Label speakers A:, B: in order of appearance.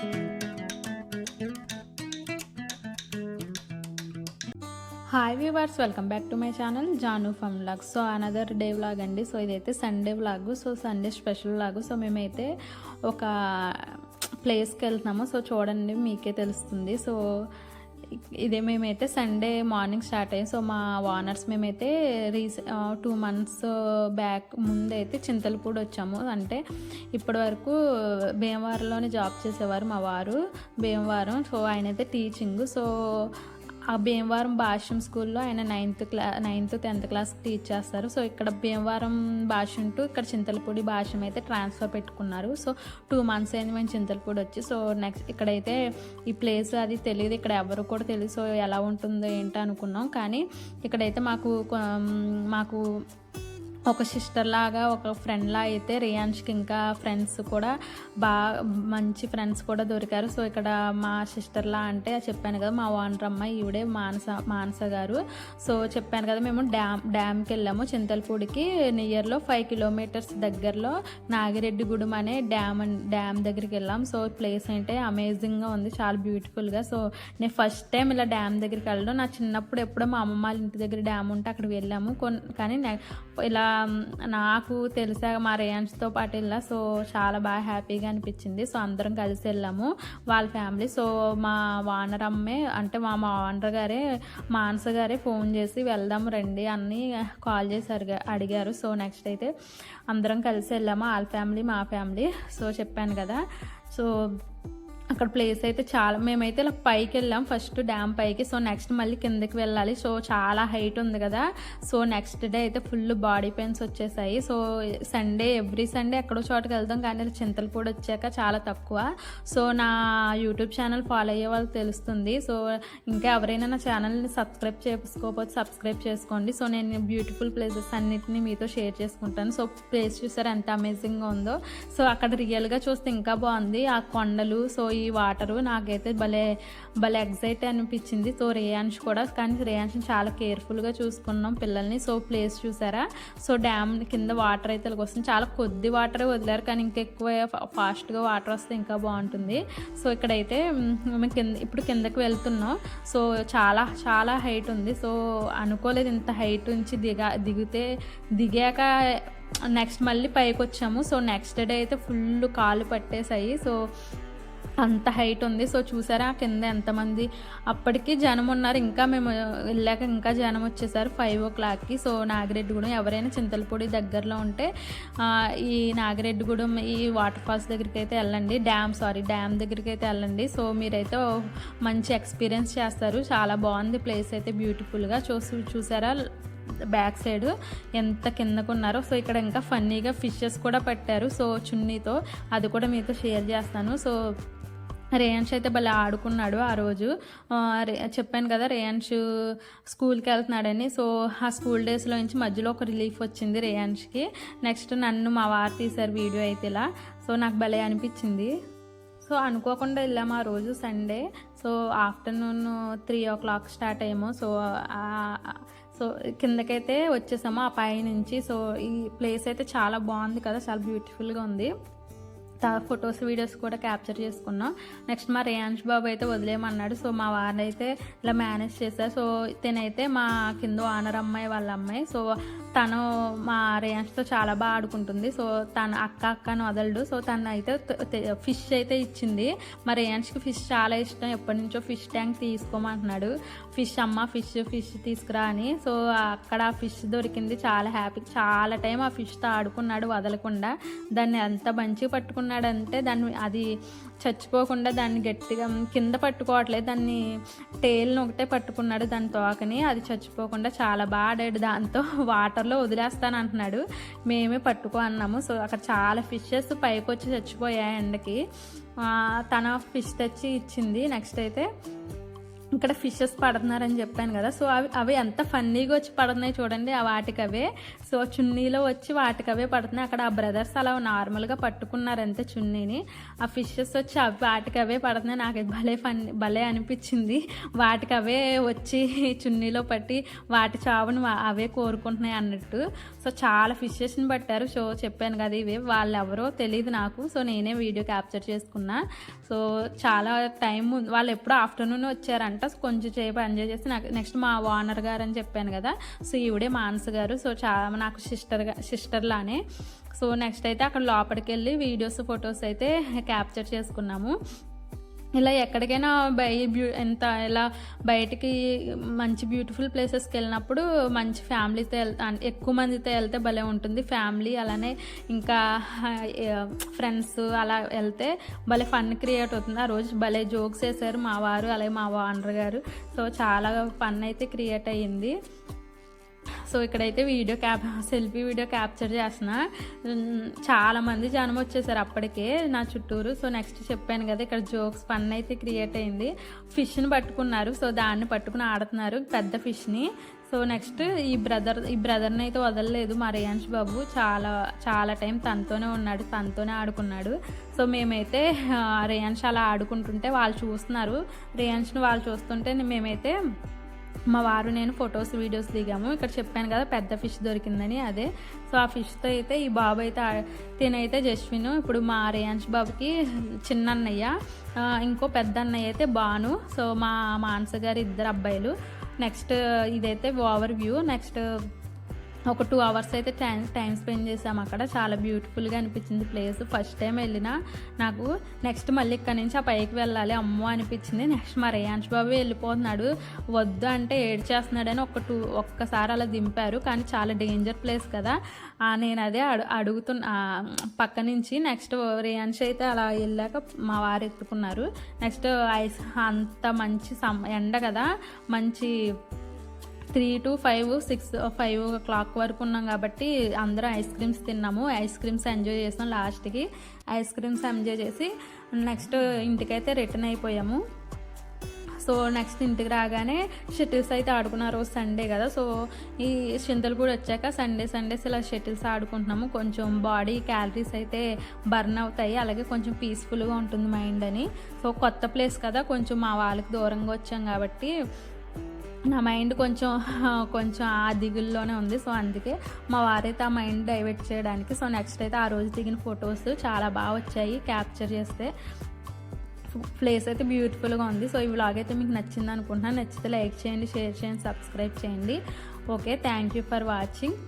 A: Hi viewers welcome back to my channel Janu fam vlog so another day vlog అండి. So ఇదైతే Sunday vlog so Sunday special vlog so మేమైతే ఒక ప్లేస్కి వెళ్తున్నాము. So చూడండి మీకే తెలుస్తుంది. సో ఇదే మేమైతే సండే మార్నింగ్ స్టార్ట్ అయ్యాం. సో మా ఓనర్స్ మేమైతే రీస టూ మంత్స్ బ్యాక్ ముందైతే చింతలపూడి వచ్చాము. అంటే ఇప్పటి వరకు భీమవరంలోనే జాబ్ చేసేవారు మా వారు. భీమవరం సో ఆయన అయితే టీచింగ్ సో ఆ భీమవరం భాష్యం స్కూల్లో ఆయన నైన్త్ క్లా నైన్త్ టెన్త్ క్లాస్ టీచ్ చేస్తారు. సో ఇక్కడ భీమవరం భాష్యం టు ఇక్కడ చింతలపూడి భాష్యం అయితే ట్రాన్స్ఫర్ పెట్టుకున్నారు. సో టూ మంత్స్ అయింది మేము చింతలపూడి వచ్చి. సో నెక్స్ట్ ఇక్కడైతే ఈ ప్లేస్ అది తెలియదు. ఇక్కడ ఎవరు కూడా తెలియదు. సో ఎలా ఉంటుందో ఏంటో అనుకున్నాం. కానీ ఇక్కడైతే మాకు మాకు ఒక సిస్టర్ లాగా ఒక ఫ్రెండ్లా అయితే రియాన్ష్కి ఇంకా ఫ్రెండ్స్ కూడా బాగా మంచి ఫ్రెండ్స్ కూడా దొరికారు. సో ఇక్కడ మా సిస్టర్లా అంటే చెప్పాను కదా మా ఓనర్ అమ్మాయి ఈవిడే మానస మానస గారు. సో చెప్పాను కదా మేము డ్యామ్ డ్యామ్కి వెళ్ళాము చింతలపూడికి. నియర్లో ఫైవ్ కిలోమీటర్స్ దగ్గరలో నాగిరెడ్డి నాగిరెడ్డిగూడెం అనే డ్యామ్ డ్యామ్ దగ్గరికి వెళ్ళాం. సో ప్లేస్ అంటే అమేజింగ్గా ఉంది చాలా బ్యూటిఫుల్గా సో నేను ఫస్ట్ టైం ఇలా డ్యామ్ దగ్గరికి వెళ్ళడం. నా చిన్నప్పుడు ఎప్పుడో మా అమ్మమ్మ వాళ్ళ ఇంటి దగ్గర డ్యామ్ ఉంటే అక్కడికి వెళ్ళాము. కొన్ కానీ ఇలా Um, నాకు తెలిసాక మా రేయాన్స్తో పాటు వెళ్ళా సో చాలా బాగా హ్యాపీగా అనిపించింది. సో అందరం కలిసి వెళ్ళాము వాళ్ళ ఫ్యామిలీ. సో మా వానర్ అమ్మే అంటే మా మా ఓనర్ గారే మానస గారే ఫోన్ చేసి వెళ్దాం రండి అన్ని కాల్ చేసి అడిగారు. సో నెక్స్ట్ అయితే అందరం కలిసి వెళ్ళాము వాళ్ళ ఫ్యామిలీ మా ఫ్యామిలీ. సో చెప్పాను కదా సో అక్కడ ప్లేస్ అయితే చాలా మేమైతే ఇలా పైకి వెళ్ళాం. ఫస్ట్ డ్యామ్ పైకి. సో నెక్స్ట్ మళ్ళీ కిందకి వెళ్ళాలి. సో చాలా హైట్ ఉంది కదా. సో నెక్స్ట్ డే అయితే ఫుల్ బాడీ పెయిన్స్ వచ్చేసాయి. సో సండే ఎవ్రీ సండే ఎక్కడో చోటకి వెళ్తాం కానీ చింతలపూడి వచ్చాక చాలా తక్కువ. సో నా యూట్యూబ్ ఛానల్ ఫాలో అయ్యే వాళ్ళకి తెలుస్తుంది. సో ఇంకా ఎవరైనా నా ఛానల్ని సబ్స్క్రైబ్ చేసుకోకపోతే సబ్స్క్రైబ్ చేసుకోండి. సో నేను బ్యూటిఫుల్ ప్లేసెస్ అన్నిటిని మీతో షేర్ చేసుకుంటాను. సో ప్లేస్ చూసారు ఎంత అమేజింగ్గా ఉందో. సో అక్కడ రియల్గా చూస్తే ఇంకా బాగుంది. ఆ కొండలు సో ఈ వాటరు. నాకైతే భలే భలే ఎగ్జైట్ అనిపించింది. సో రేయాన్ష్ కూడా. కానీ రేయాన్ష్ చాలా కేర్ఫుల్గా చూసుకున్నాం పిల్లల్ని. సో ప్లేస్ చూసారా? సో డ్యామ్ కింద వాటర్ అయితే వస్తుంది. చాలా కొద్ది వాటర్ వదిలారు. కానీ ఇంకా ఎక్కువ ఫాస్ట్గా వాటర్ వస్తే ఇంకా బాగుంటుంది. సో ఇక్కడైతే మేము కింద ఇప్పుడు కిందకి వెళ్తున్నాం. సో చాలా చాలా హైట్ ఉంది. సో అనుకోలేదు ఇంత హైట్ నుంచి దిగా దిగితే దిగాక నెక్స్ట్ మళ్ళీ పైకి వచ్చాము. సో నెక్స్ట్ డే అయితే ఫుల్ కాలు పట్టేశాయి. సో అంత హైట్ ఉంది. సో చూసారా కింద ఎంతమంది? అప్పటికి జనం ఉన్నారు. ఇంకా మేము వెళ్ళాక ఇంకా జనం వచ్చేసారు ఫైవ్ ఓ క్లాక్కి. సో నాగిరెడ్డిగూడెం ఎవరైనా చింతలపూడి దగ్గరలో ఉంటే ఈ నాగిరెడ్డిగూడెం ఈ వాటర్ ఫాల్స్ దగ్గరికి అయితే వెళ్ళండి. డ్యామ్ సారీ డ్యామ్ దగ్గరికి అయితే వెళ్ళండి. సో మీరైతే మంచి ఎక్స్పీరియన్స్ చేస్తారు. చాలా బాగుంది ప్లేస్ అయితే బ్యూటిఫుల్గా. చూసి చూసారా బ్యాక్ సైడ్ ఎంత కిందకు ఉన్నారో సో ఇక్కడ ఇంకా ఫన్నీగా ఫిషెస్ కూడా పట్టారు. సో చున్నీతో అది కూడా మీతో షేర్ చేస్తాను. సో రేయాన్ష్ అయితే భలే ఆడుకున్నాడు ఆ రోజు. చెప్పాను కదా రేయాన్ష్ స్కూల్కి వెళ్తున్నాడని. సో ఆ స్కూల్ డేస్లో నుంచి మధ్యలో ఒక రిలీఫ్ వచ్చింది రేయాన్ష్కి. నెక్స్ట్ నన్ను మా వారు తీశారు వీడియో అయితే ఇలా. సో నాకు భలే అనిపించింది. సో అనుకోకుండా వెళ్ళాము ఆ రోజు Sunday. So afternoon three o'clock start అయ్యాము. సో సో కిందకైతే వచ్చేసాము ఆ పై నుంచి. సో ఈ ప్లేస్ అయితే చాలా బాగుంది కదా చాలా బ్యూటిఫుల్గా ఉంది. ఫొటోస్ వీడియోస్ కూడా క్యాప్చర్ చేసుకున్నాం. నెక్స్ట్ మా రేయాన్ష్ బాబు అయితే వదిలేయమన్నాడు. సో మా వారిని అయితే ఇలా మేనేజ్ చేశారు సో తినైతే మా కింద ఆనర్ అమ్మాయి వాళ్ళ అమ్మాయి. సో తను మా రేయాన్ష్తో చాలా బాగా ఆడుకుంటుంది. సో తను అక్క అక్కను వదలడు. సో తను అయితే ఫిష్ అయితే ఇచ్చింది. మా రేయాన్ష్కి ఫిష్ చాలా ఇష్టం. ఎప్పటి నుంచో ఫిష్ ట్యాంక్ తీసుకోమంటున్నాడు. ఫిష్ అమ్మ ఫిష్ ఫిష్ తీసుకురా అని. సో అక్కడ ఆ ఫిష్ దొరికింది. చాలా హ్యాపీ. చాలా టైం ఆ ఫిష్తో ఆడుకున్నాడు వదలకుండా. దాన్ని ఎంత మంచిగా పట్టుకున్నాడంటే దాన్ని అది చచ్చిపోకుండా దాన్ని గట్టిగా కింద పట్టుకోవట్లేదు. దాన్ని టేల్ని ఒకటే పట్టుకున్నాడు దాని తోకని. అది చచ్చిపోకుండా చాలా బాగా ఆడాడు. దాంతో వాటర్లో వదిలేస్తాను అంటున్నాడు. మేమే పట్టుకో అన్నాము. సో అక్కడ చాలా ఫిషెస్ పైకి వచ్చి చచ్చిపోయాయి ఎండకి. తన ఫిష్ తెచ్చి ఇచ్చింది. నెక్స్ట్ అయితే ఇక్కడ ఫిషెస్ పడుతున్నారని చెప్పాను కదా. సో అవి అవి ఎంత ఫన్నీగా వచ్చి పడుతున్నాయి చూడండి ఆ వాటికి అవే. సో చున్నీలో వచ్చి వాటికి అవే పడుతున్నాయి. అక్కడ ఆ బ్రదర్స్ అలా నార్మల్గా పట్టుకున్నారు అంతే చున్నీని. ఆ ఫిషెస్ వచ్చి అవి వాటికి అవే పడుతున్నాయి. నాకు భలే ఫన్ భలే అనిపించింది. వాటికి అవే వచ్చి చున్నీలో పట్టి వాటి చావును అవే కోరుకుంటున్నాయి అన్నట్టు. సో చాలా ఫిషెస్ని పట్టారు. సో చెప్పాను కదా ఇవి. వాళ్ళు ఎవరో తెలియదు నాకు. సో నేనే వీడియో క్యాప్చర్ చేసుకున్నా. సో చాలా టైం ఉంది. వాళ్ళు ఎప్పుడో ఆఫ్టర్నూన్ వచ్చారంట. సో కొంచెం సేపు ఎంజాయ్ చేసి నాకు నెక్స్ట్ మా ఓనర్ గారు అని చెప్పాను కదా. సో ఈవిడే మానస గారు. సో చాలా నాకు సిస్టర్గా సిస్టర్ లానే. సో నెక్స్ట్ అయితే అక్కడ లోపలికి వెళ్ళి వీడియోస్ ఫొటోస్ అయితే క్యాప్చర్ చేసుకున్నాము. ఇలా ఎక్కడికైనా బయ బ్యూ ఎంత ఇలా బయటికి మంచి బ్యూటిఫుల్ ప్లేసెస్కి వెళ్ళినప్పుడు మంచి ఫ్యామిలీతో వెళ్తా ఎక్కువ మందితో వెళ్తే భలే ఉంటుంది. ఫ్యామిలీ అలానే ఇంకా ఫ్రెండ్స్ అలా వెళ్తే భలే ఫన్ క్రియేట్ అవుతుంది. ఆ రోజు భలే జోక్స్ వేశారు మా వారు అలాగే మా ఓనర్ గారు. సో చాలా ఫన్ అయితే క్రియేట్ అయ్యింది. సో ఇక్కడైతే video cap selfie video capture చేసిన చాలామంది జనం వచ్చేసారు అప్పటికే నా చుట్టూరు. సో నెక్స్ట్ చెప్పాను కదా ఇక్కడ జోక్స్ ఫన్ అయితే క్రియేట్ అయింది. ఫిష్ని పట్టుకున్నారు. సో దాన్ని పట్టుకుని ఆడుతున్నారు పెద్ద ఫిష్ని సో నెక్స్ట్ ఈ బ్రదర్ ఈ బ్రదర్ని అయితే వదలలేదు మా రేయాన్ష్ బాబు. చాలా చాలా టైం తనతోనే ఉన్నాడు తనతోనే ఆడుకున్నాడు. సో మేమైతే ఆ, అలా ఆడుకుంటుంటే వాళ్ళు చూస్తున్నారు. రేయాన్ష్ని వాళ్ళు చూస్తుంటే మేమైతే మా వారు నేను ఫొటోస్ వీడియోస్ దిగాము. ఇక్కడ చెప్పాను కదా పెద్ద ఫిష్ దొరికిందని అదే. సో ఆ ఫిష్తో అయితే ఈ బాబు అయితే తినైతే జస్విన్. ఇప్పుడు మా రేయాంష్ బాబుకి చిన్న అన్నయ్య ఇంకో పెద్ద అన్నయ్య అయితే బాను. సో మా మానస గారు ఇద్దరు అబ్బాయిలు. నెక్స్ట్ ఇదైతే ఓవర్ వ్యూ. నెక్స్ట్ ఒక టూ అవర్స్ అయితే టైం టైం స్పెండ్ చేసాం అక్కడ. చాలా బ్యూటిఫుల్గా అనిపించింది ప్లేస్ ఫస్ట్ టైం వెళ్ళినా నాకు నెక్స్ట్ మళ్ళీ ఇక్కడ నుంచి ఆ పైకి వెళ్ళాలి. అమ్మో అనిపించింది. నెక్స్ట్ మా రేయాంష్ బాబు వెళ్ళిపోతున్నాడు. వద్దు అంటే ఏడ్చేస్తున్నాడని ఒక టూ ఒక్కసారి అలా దింపారు. కానీ చాలా డేంజర్ ప్లేస్ కదా. నేను అదే అడు అడుగుతున్నా పక్క నుంచి నెక్స్ట్ రేయాన్ష్ అయితే అలా వెళ్ళాక మా వారు ఎత్తుకున్నారు. నెక్స్ట్ ఐస్ అంత మంచి సమ్ ఎండ కదా. మంచి three to five six five o'clock వరకు ఉన్నాం కాబట్టి అందరం ఐస్ క్రీమ్స్ తిన్నాము. ఐస్ క్రీమ్స్ ఎంజాయ్ చేసాం లాస్ట్కి. ఐస్ క్రీమ్స్ ఎంజాయ్ చేసి నెక్స్ట్ ఇంటికైతే రిటర్న్ అయిపోయాము. సో నెక్స్ట్ ఇంటికి రాగానే షటిల్స్ అయితే ఆడుకున్నారు రోజు సండే కదా. సో ఈ చింతలు కూడా వచ్చాక సండే సండేస్ ఇలా షటిల్స్ ఆడుకుంటున్నాము. కొంచెం బాడీ క్యాలరీస్ అయితే బర్న్ అవుతాయి. అలాగే కొంచెం పీస్ఫుల్గా ఉంటుంది మైండ్ అని. సో కొత్త ప్లేస్ కదా. కొంచెం మా వాళ్ళకి దూరంగా వచ్చాం కాబట్టి నా మైండ్ కొంచెం కొంచెం ఆ దిగుల్లోనే ఉంది. సో అందుకే మా వారైతే ఆ మైండ్ డైవర్ట్ చేయడానికి సో నెక్స్ట్ అయితే ఆ రోజు దిగిన ఫొటోస్ చాలా బాగా వచ్చాయి క్యాప్చర్ చేస్తే. ప్లేస్ అయితే బ్యూటిఫుల్గా ఉంది. సో ఈ వ్లాగ్ అయితే మీకు నచ్చింది అనుకుంటున్నాను నచ్చితే లైక్ చేయండి షేర్ చేయండి సబ్స్క్రైబ్ చేయండి. Okay thank you for watching.